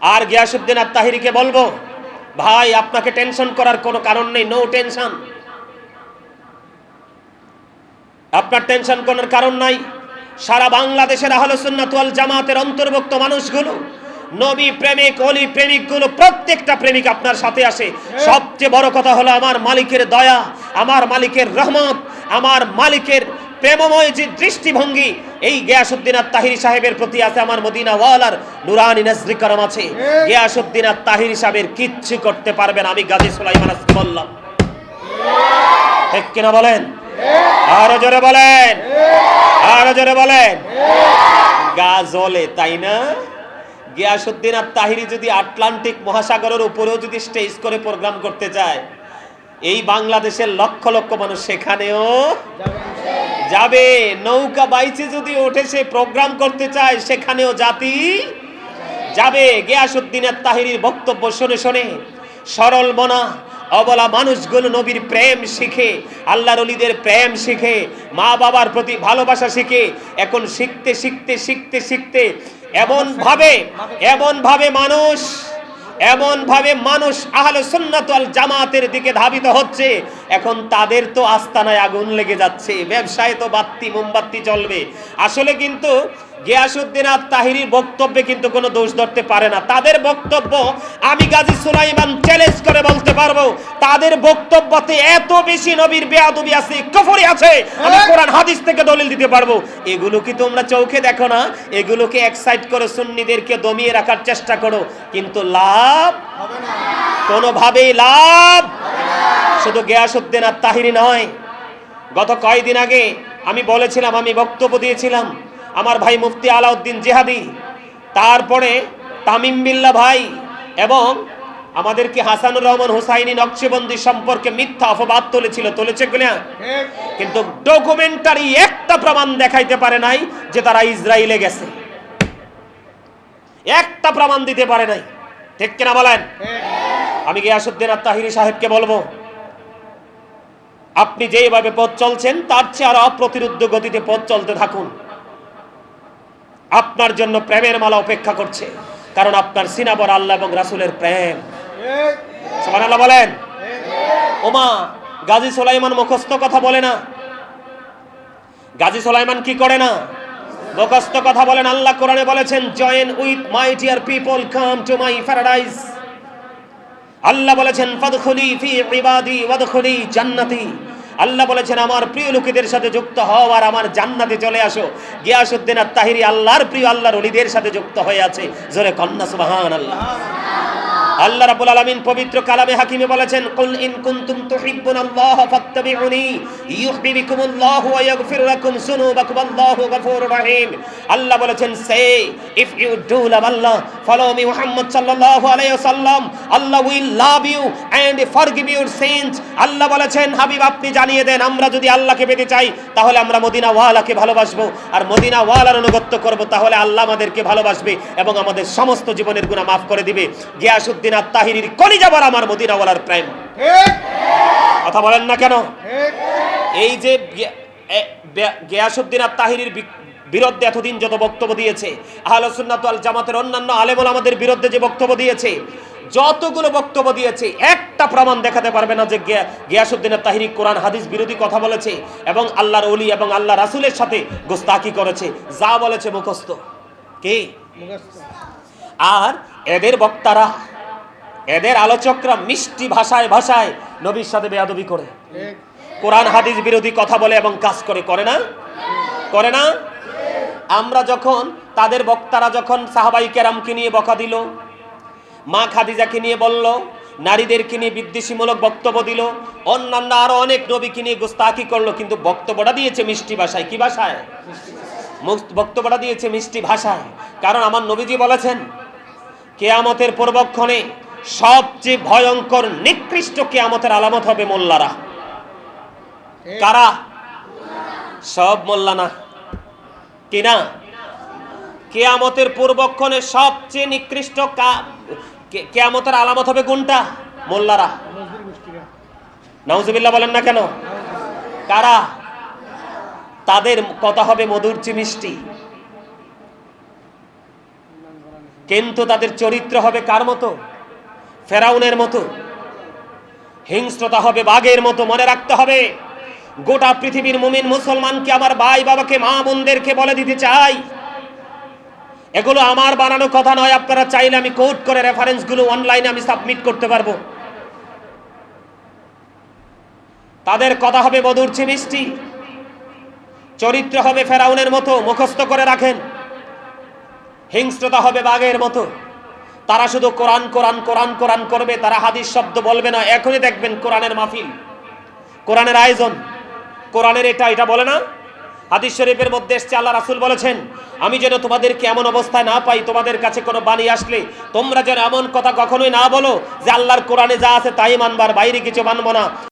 আর গিয়াসুদ্দিন আর তাহিরিকে বলব, ভাই, আপনাকে টেনশন করার কোনো কারণ নেই, নো টেনশন। আপনার টেনশন করার কারণ নাই। সারা বাংলাদেশের আহলে সুন্নাত জামাতের অন্তর্ভুক্ত মানুষগুলো, নবী প্রেমিক, অলি প্রেমিকগুলো, প্রত্যেকটা প্রেমিক আপনার সাথে আসে। সবচেয়ে বড় কথা হলো আমার মালিকের দয়া, আমার মালিকের রহমত, আমার মালিকের প্রেমময় যে দৃষ্টিভঙ্গি এই গিয়াসুদ্দিন আর তাহিরি সাহেবের প্রতি আছে আমার মদিনা ওয়ালার নুরানি নাজরি করম আছে। গিয়াসুদ্দিন আর তাহিরি সাহেবের কিচ্ছু করতে পারবেন আমি গাজী সুলাইমান আজকে বললাম। ঠিক। কিনা বলেন? আরও জোরে বলেন? আরও জোরে বলেন? গা জ্বলে তাই না? গিয়াসুদ্দিন আর তাহিরি যদি আটলান্টিক মহাসাগরের উপরেও যদি স্টেজ করে প্রোগ্রাম করতে চায় এই বাংলাদেশের লক্ষ লক্ষ মানুষ সেখানেও যাবে। নৌকা বাইচে যদি ওঠে, সে প্রোগ্রাম করতে চায়, সেখানেও জাতি যাবে। গিয়াসুদ্দিনের তাহিরির বক্তব্য শুনে শুনে। সরল মনা, অবলা মানুষগুলো নবীর প্রেম শিখে, আল্লাহর অলিদের প্রেম শিখে, মা বাবার প্রতি ভালোবাসা শিখে, এখন শিখতে শিখতে শিখতে শিখতে এমন ভাবে এমন ভাবে মানুষ এমন ভাবে মানুষ আহলে সুন্নাত ওয়াল জামাতের দিকে ধাবিত হচ্ছে, এখন তাদের তো আস্তানায় আগুন লেগে যাচ্ছে, ব্যবসায় তো বাত্তি, মোমবাতি চলবে আসলে কিন্তু গিয়াসুদ্দিন আর তাহিরির বক্তব্যে কিন্তু কোনো দোষ ধরতে পারে না। তাদের বক্তব্য, আমি গাজী সুলাইমান চ্যালেঞ্জ করে বলতে পারব, তাদের বক্তব্যতে এত বেশি নবীর বেয়াদবি আছে, কফরি আছে, আমি কোরআন, হাদিস থেকে দলিল দিতে পারব। এগুলো কি তোমরা চোখে দেখো না? এগুলোকে এক্সাইট করে সুন্নিদেরকে দমিয়ে রাখার চেষ্টা করো। কিন্তু লাভ? কোনোভাবেই লাভ? শুধু গিয়াসুদ্দিন আর তাহিরি নয়। গত কয়েকদিন আগে আমি বলেছিলাম, আমি বক্তব্য দিয়েছিলাম আমার ভাই মুফতি আলাউদ্দিন জেহাদি, তারপরে তামিম বিল্লা ভাই এবং আমাদের কি হাসানুর রহমান হুসাইনি নকশবন্দি সম্পর্কে মিথ্যা অপবাদ তুলেছিল, তুলেছে কিনা কিন্তু ডকুমেন্টারি একটা প্রমাণ দেখাইতে পারে নাই যে তারা ইসরায়েলে গেছে। একটা প্রমাণ দিতে পারে নাই। ঠিক কিনা বলেন? আমি গিয়াসুদ্দিন তাহিরি সাহেবকে বলব, আপনি যেভাবে পথ চলছেন, তার চেয়ে আরও অপ্রতিরোধ্য গতিতে পথ চলতে থাকুন। আপনার জন্য প্রেমের মালা অপেক্ষা করছে। কারণ আপনার সিনাবর আল্লাহ এবং রাসুলের প্রেম। সুবহানাল্লাহ বলেন। ওমা, গাজী সোলাইমান মুখস্থ কথা বলে না। গাজী সোলাইমান কি করে না? মুখস্থ কথা বলেন, আল্লাহ কোরআনে বলেছেন join with my dear people come to my paradise Allah বলেছেন, ফাদখুলি ফি ইবাদি, ওয়াদখুলি জান্নাতি। আল্লাহ বলেছেন, আমার প্রিয় লোকেদের সাথে যুক্ত হও আর আমার জান্নাতে চলে আসো। গিয়াসুদ্দিন আর তাহিরি আল্লাহর প্রিয় আল্লাহর ওলিদের সাথে যুক্ত হয়ে আছে। জোরে কন্যা সুবহানাল্লাহ। আল্লাহ রাব্বুল আলামিন পবিত্র কালামে হাকিমে বলেছেন, কুল ইন কুনতুম তুহিব্বুনাল্লাহ ফাত্তাবিউনি, ইউহিব্বুকুমুল্লাহ ওয়া ইয়াগফির লাকুম যুনুবাকুম, আল্লাহু গফুরুর রহিম। আল্লাহ বলেছেন, say, if you do love Allah follow me Muhammad সাল্লাল্লাহু আলাইহি ওয়াসাল্লাম, Allah will love you and forgive your sins. Allah বলেছেন, হাবিব, আপনি জানিয়ে দেন, আমরা যদি আল্লাহকে পেতে চাই, তাহলে আমরা মদিনা ওয়ালাকে ভালোবাসবো। আর মদিনা ওয়ালার অনুগত্য করব, তাহলে আল্লাহ আমাদেরকে ভালোবাসবে এবং আমাদের সমস্ত জীবনের গুনাহ মাফ করে দিবে। গিয়াসুদ্দিন আর তাহিরির কলিজাবার আমার মদিনাওয়ালার প্রেম। কথা বলেন না কেন? এই যে গিয়াসুদ্দিন আর তাহিরির বিরুদ্ধে এতদিন যত বক্তব্য দিয়েছে আহলে সুন্নাত ওয়াল জামাতের অন্যান্য আলেমুল আমাদের বিরুদ্ধে যে বক্তব্য দিয়েছে যতগুলো বক্তব্য দিয়েছে একটা প্রমাণ দেখাতে পারবে না যে গিয়া- গিয়াসুদ্দিনের তাহিরি কোরআন হাদিস বিরোধী কথা বলেছে এবং আল্লাহর অলি এবং আল্লাহ রাসূলের সাথে গোস্তাকি করেছে। যা বলেছে মুখস্থ। কে? আর এদের বক্তারা এদের আলোচকরা মিষ্টি ভাষায় ভাষায় নবীর সাথে বেয়াদবি করে। কোরআন, হাদিস বিরোধী কথা বলে এবং কাজ করে করে না? করে না? আমরা যখন, তাদের বক্তারা যখন সাহাবাই কেরামকে নিয়ে বকা দিল, মা খাদিজাকে নিয়ে বলল, নারীদেরকে নিয়ে বিদ্বেষীমূলক বক্তব্য দিল, অন্যান্য আরও অনেক নবীকে নিয়ে গোস্তাকি করল, কিন্তু বক্তব্যটা দিয়েছে মিষ্টি ভাষায়। কি ভাষায়? বক্তব্যটা দিয়েছে মিষ্টি ভাষায়। কারণ আমার নবীজি বলেছেন, কেয়ামতের পূর্বক্ষণে সবচেয়ে ভয়ঙ্কর নিকৃষ্ট কেয়ামতের আলামত হবে মোল্লারা। কারা? সব মোল্লা না কিনা? কেয়ামতের পূর্বক্ষণে সবচেয়ে নিকৃষ্ট কেয়ামতের আলামত হবে কোনটা? মোল্লারা। নাউজুবিল্লাহ বলেন না কেন? কারা? তাদের কথা হবে মধুর চেয়ে মিষ্টি। কিন্তু তাদের চরিত্র হবে কার মতো? ফেরাউনের মতো। হিংস্রতা হবে, বাঘের মতো মনে রাখতে হবে। গোটা পৃথিবীর মুমিন মুসলমানকে আমার ভাই বাবাকে, মা বোনদেরকে বলে দিতে চাই। এগুলো আমার বানানো কথা নয়, আপনারা চাইলে আমি কোড করে রেফারেন্সগুলো অনলাইনে আমি সাবমিট করতে পারব। তাদের কথা হবে মধুর মিষ্টি চরিত্র হবে ফেরাউনের মতো, মুখস্থ করে রাখেন। হিংস্রতা হবে বাঘের মতো। তারা শুধু কোরআন কোরআন কোরআন কোরআন করবে, তারা হাদিস শব্দ বলবে না। এখনই দেখবেন কোরআনের মাহফিল, কোরআনের আয়োজন, কোরআনের এটা এটা বলে না? হাদিস শরীফের মধ্যে এসছে, আল্লাহ রাসুল বলেছেন, আমি যেন তোমাদেরকে এমন অবস্থায় না পাই, তোমাদের কাছে কোনো বাণী আসলে, তোমরা যেন এমন কথা কখনোই না বলো যে আল্লাহর কোরআনে যা আছে তাই মানবার, বাইরে কিছু মানবো না।